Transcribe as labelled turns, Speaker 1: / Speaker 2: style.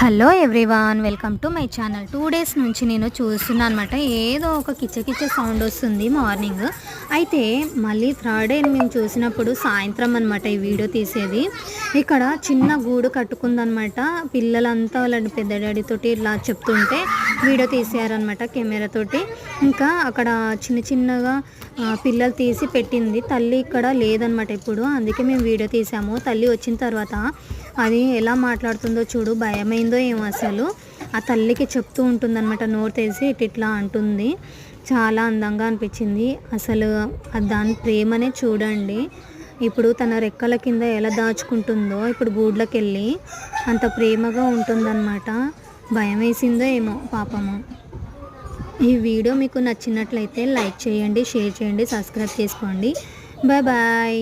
Speaker 1: Hello everyone welcome to my channel. Two days నుంచి నేను చూస్తున్నాను అనమాట ఏదో ఒక కిచకిచ సౌండ్ వస్తుంది మార్నింగ్. అయితే మళ్ళీ థర్డ్ డే మేము చూసినప్పుడు సాయంత్రం అనమాట ఈ వీడియో తీసేది. ఇక్కడ చిన్న గూడు కట్టుకుందనమాట పిల్లలంతా వాళ్ళ పెద్ద డాడీతోటి ఇలా చెప్తుంటే వీడియో తీసారనమాట కెమెరాతోటి ఇంకా అక్కడ చిన్న చిన్నగా పిల్లలు తీసి పెట్టింది. తల్లి ఇక్కడ లేదనమాట ఇప్పుడు అందుకే మేము వీడియో తీసాము. తల్లి వచ్చిన తర్వాత అది ఎలా మాట్లాడుతుందో చూడు భయమైందో ఏమో అసలు. ఆ తల్లికి చెప్తూ ఉంటుందన్నమాట నోరు తెరిచి ఇట్ ఇట్లా అంటుంది. చాలా అందంగా అనిపించింది. అసలు దాని ప్రేమనే చూడండి. ఇప్పుడు తన రెక్కల కింద ఎలా దాచుకుంటుందో ఇప్పుడు గూడ్లకి వెళ్ళి అంత ప్రేమగా ఉంటుందన్నమాట. భయం వేసిందో ఏమో పాపము. ఈ వీడియో మీకు నచ్చినట్లయితే లైక్ చేయండి షేర్ చేయండి సబ్స్క్రైబ్ చేసుకోండి. Bye bye.